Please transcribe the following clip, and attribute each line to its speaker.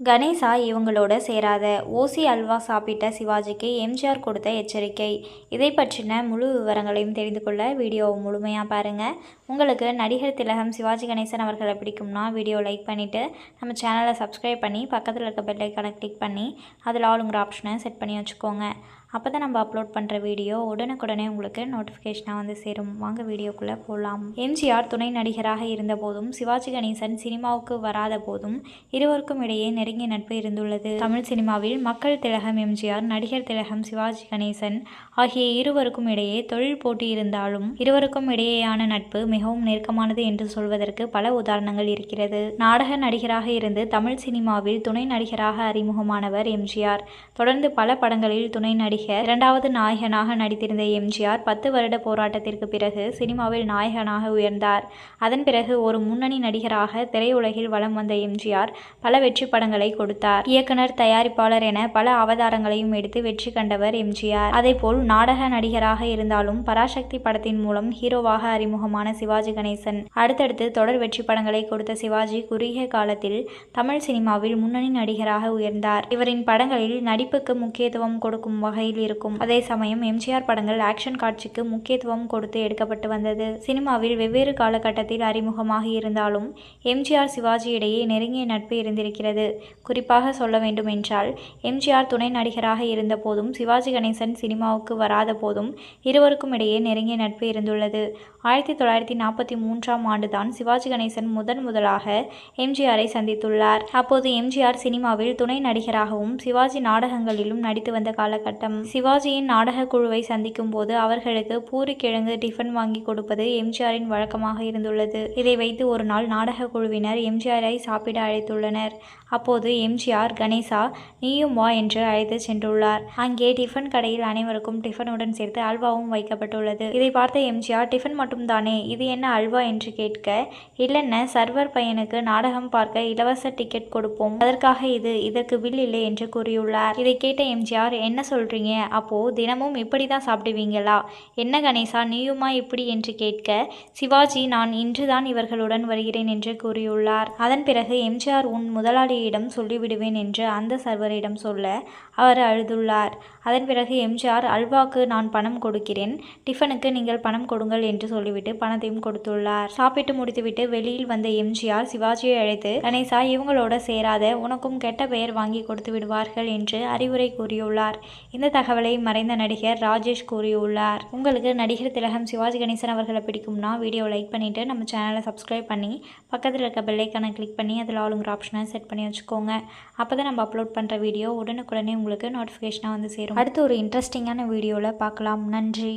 Speaker 1: கணேசா இவங்களோட சேராத ஓசி அல்வா சாப்பிட்ட சிவாஜிக்கு எம்ஜிஆர் கொடுத்த எச்சரிக்கை. இதை பற்றின முழு விவரங்களையும் தெரிந்து கொள்ள வீடியோவை முழுமையாக பாருங்கள் உங்களுக்கு நடிகர் திலகம் சிவாஜி கணேசன் அவர்களை பிடிக்கும்னா வீடியோ லைக் பண்ணிவிட்டு நம்ம சேனலை சப்ஸ்கிரைப் பண்ணி பக்கத்தில் இருக்க பெல்லைக்கான கிளிக் பண்ணி அதில் ஆளுங்கிற ஆப்ஷனை செட் பண்ணி வச்சுக்கோங்க. அப்போ தான் நம்ம அப்லோட் பண்ணுற வீடியோ உடனுக்குடனே உங்களுக்கு நோட்டிஃபிகேஷனாக வந்து சேரும். வாங்க வீடியோக்குள்ளே போகலாம் எம்ஜிஆர் துணை நடிகராக இருந்தபோதும் சிவாஜி கணேசன் சினிமாவுக்கு வராத போதும் இருவருக்கும் இடையே நெருங்கிய நட்பு இருந்துள்ளது. தமிழ் சினிமாவில் மக்கள் திலகம் எம்ஜிஆர் நடிகர் திலகம் சிவாஜி கணேசன் ஆகிய இருவருக்கும் இடையே தொழில் போட்டி இருந்தாலும் இருவருக்கும் இடையேயான நட்பு மிகவும் நெருக்கமானது என்று சொல்வதற்கு பல உதாரணங்கள் இருக்கிறது. நாடக நடிகராக இருந்து தமிழ் சினிமாவில் துணை நடிகராக அறிமுகமானவர் எம்ஜிஆர். தொடர்ந்து பல படங்களில் துணை நடிகர் இரண்டாவது நாயகனாக நடித்திருந்த எம்ஜிஆர் பத்து வருட போராட்டத்திற்கு பிறகு சினிமாவில் நாயகனாக உயர்ந்தார். அதன் பிறகு ஒரு முன்னணி நடிகராக திரையுலகில் வலம் வந்த எம்ஜிஆர் பல வெற்றி படங்களை கொடுத்தார். இயக்குனர் தயாரிப்பாளர் என பல அவதாரங்களையும் எடுத்து வெற்றி கண்டவர் எம்ஜிஆர். அதேபோல் நாடக நடிகராக இருந்தாலும் பராசக்தி படத்தின் மூலம் ஹீரோவாக அறிமுகமான சிவாஜி கணேசன் அடுத்தடுத்து தொடர் வெற்றி படங்களை கொடுத்த சிவாஜி குறுகிய காலத்தில் தமிழ் சினிமாவில் முன்னணி நடிகராக உயர்ந்தார். இவரின் படங்களில் நடிப்புக்கு முக்கியத்துவம் கொடுக்கும் வகையில் இருக்கும். அதே சமயம் எம்ஜிஆர் படங்கள் ஆக்ஷன் காட்சிக்கு முக்கியத்துவம் கொடுத்து எடுக்கப்பட்டு வந்தது. சினிமாவில் வெவ்வேறு காலகட்டத்தில் அறிமுகமாகி இருந்தாலும் எம்ஜிஆர் சிவாஜி இடையே நெருங்கிய நட்பு இருந்திருக்கிறது. குறிப்பாக சொல்ல வேண்டும் என்றால் எம்ஜிஆர் துணை நடிகராக இருந்த போதும் சிவாஜி கணேசன் சினிமாவுக்கு வராத போதும் இருவருக்கும் இடையே நெருங்கிய நட்பு இருந்துள்ளது. ஆயிரத்தி தொள்ளாயிரத்தி நாற்பத்தி மூன்றாம் ஆண்டுதான் சிவாஜி கணேசன் முதன் முதலாக எம்ஜிஆரை சந்தித்துள்ளார். அப்போது எம்ஜிஆர் சினிமாவில் துணை நடிகராகவும் சிவாஜி நாடகங்களிலும் நடித்து வந்த காலகட்டம். சிவாஜியின் நாடக குழுவை சந்திக்கும் போது அவர்களுக்கு பூரி கிழங்கு டிஃபன் வாங்கி கொடுப்பது எம்ஜிஆரின் வழக்கமாக இருந்துள்ளது. இதை வைத்து ஒரு நாள் நாடக குழுவினர் எம்ஜிஆரை சாப்பிட அழைத்துள்ளனர். அப்போது எம்ஜிஆர் கணேசா நீயும் வா என்று அழைத்து சென்றுள்ளார். அங்கே டிஃபன் கடையில் அனைவருக்கும் டிஃபனுடன் சேர்த்து அல்வாவும் வைக்கப்பட்டுள்ளது. இதை பார்த்த எம்ஜிஆர் டிஃபன் மட்டும்தானே இது என்ன அல்வா? என்று கேட்க இல்லைன்ன சர்வர் பையனுக்கு நாடகம் பார்க்க இலவச டிக்கெட் கொடுப்போம். அதற்காக இது இதற்கு பில் இல்லை என்று கூறியுள்ளார். இதை கேட்ட எம்ஜிஆர் என்ன சொல்றீங்க? அப்போ தினமும் இப்படி தான் சாப்பிடுவீங்களா? என்ன கணேசா நீயுமா இப்படி என்று கேட்க சிவாஜி நான் இன்றுதான் இவர்களுடன் வருகிறேன் என்று கூறியுள்ளார். அதன் பிறகு எம்ஜிஆர் உன் முதலாளியிடம் சொல்லிவிடுவேன் என்று அந்த சர்வரிடம் சொல்ல அவர் அழுதுள்ளார். அதன் பிறகு எம்ஜிஆர் அல்வாக்கு நான் பணம் கொடுக்கிறேன். டிஃபனுக்கு நீங்கள் பணம் கொடுங்கள் என்று சொல்லிவிட்டு பணத்தையும் கொடுத்துள்ளார். சாப்பிட்டு முடித்துவிட்டு வெளியில் வந்த எம்ஜிஆர் சிவாஜியை அழைத்து கணேசா இவங்களோட சேராத உனக்கும் கெட்ட பெயர் வாங்கி கொடுத்து விடுவார்கள் என்று அறிவுரை கூறியுள்ளார். இந்த தகவலை மறைந்த நடிகர் ராஜேஷ் கூறியுள்ளார். உங்களுக்கு நடிகர் திலகம் சிவாஜி கணேசன் அவர்களை பிடிக்கும்னா வீடியோ லைக் பண்ணிவிட்டு நம்ம சேனலை சப்ஸ்கிரைப் பண்ணி பக்கத்தில் இருக்க பெல்லைக்கான கிளிக் பண்ணி அதில் ஆளுங்கிற ஆப்ஷனை செட் பண்ணி வச்சுக்கோங்க. அப்போ தான் நம்ம அப்லோட் பண்ணுற வீடியோ உடனுக்குடனே உங்களுக்கு நோட்டிஃபிகேஷனாக வந்து சேரும். அடுத்து ஒரு இன்ட்ரெஸ்டிங்கான வீடியோவில் பார்க்கலாம். நன்றி.